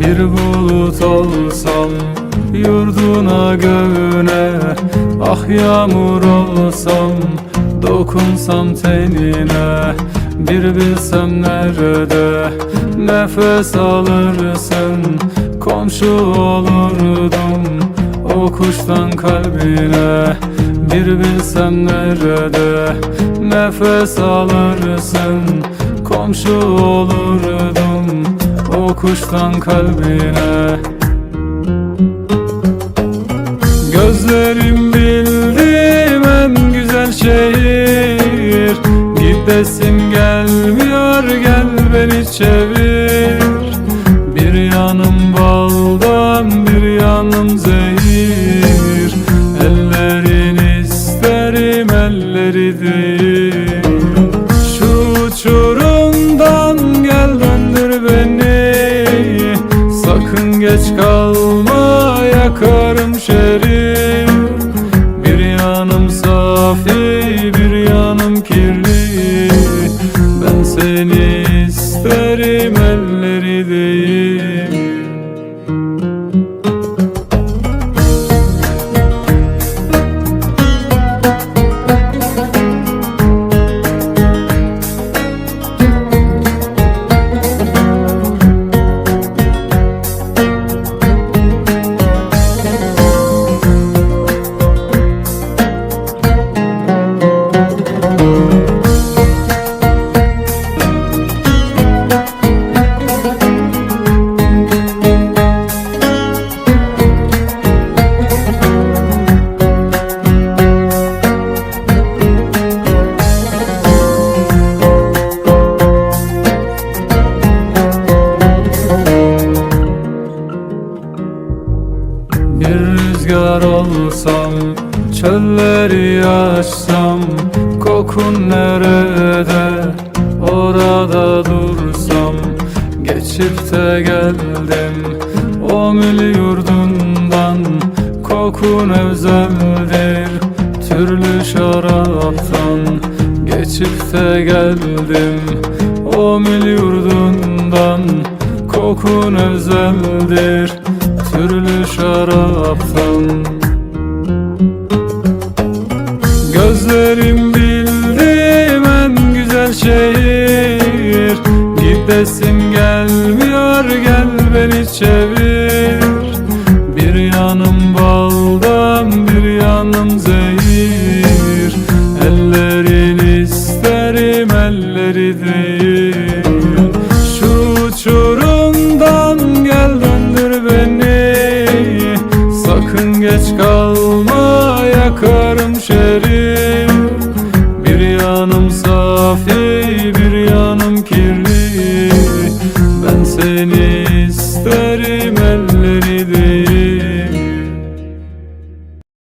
Bir bulut olsam yurduna göğüne Ah yağmur olsam dokunsam tenine Bir bilsem nerede nefes alırsın Komşu olurdum o kuştan kalbine Bir bilsem nerede nefes alırsın Komşu olurdum o kuştan kalbine. Gözlerim bildim en güzel şehir. Gidesim gelmiyor gel beni çevir. Bir yanım baldan bir yanım zehir. Ellerin isterim elleri değil geç kalma yakarım şerim. Bir yanım safi bir yanım kirli. Ben seni isterim elleri rüzgar olsam Çölleri açsam Kokun nerede? Orada dursam Geçip de geldim. O mil yurdundan Kokun özeldir Türlü şaraptan Geçip de geldim. O mil yurdundan Kokun özeldir şaraptan Gözlerim bildim en güzel şehir. Gidesim gelmiyor gel beni çevir. Bir yanım baldan bir yanım zehir seni isterim elleri değil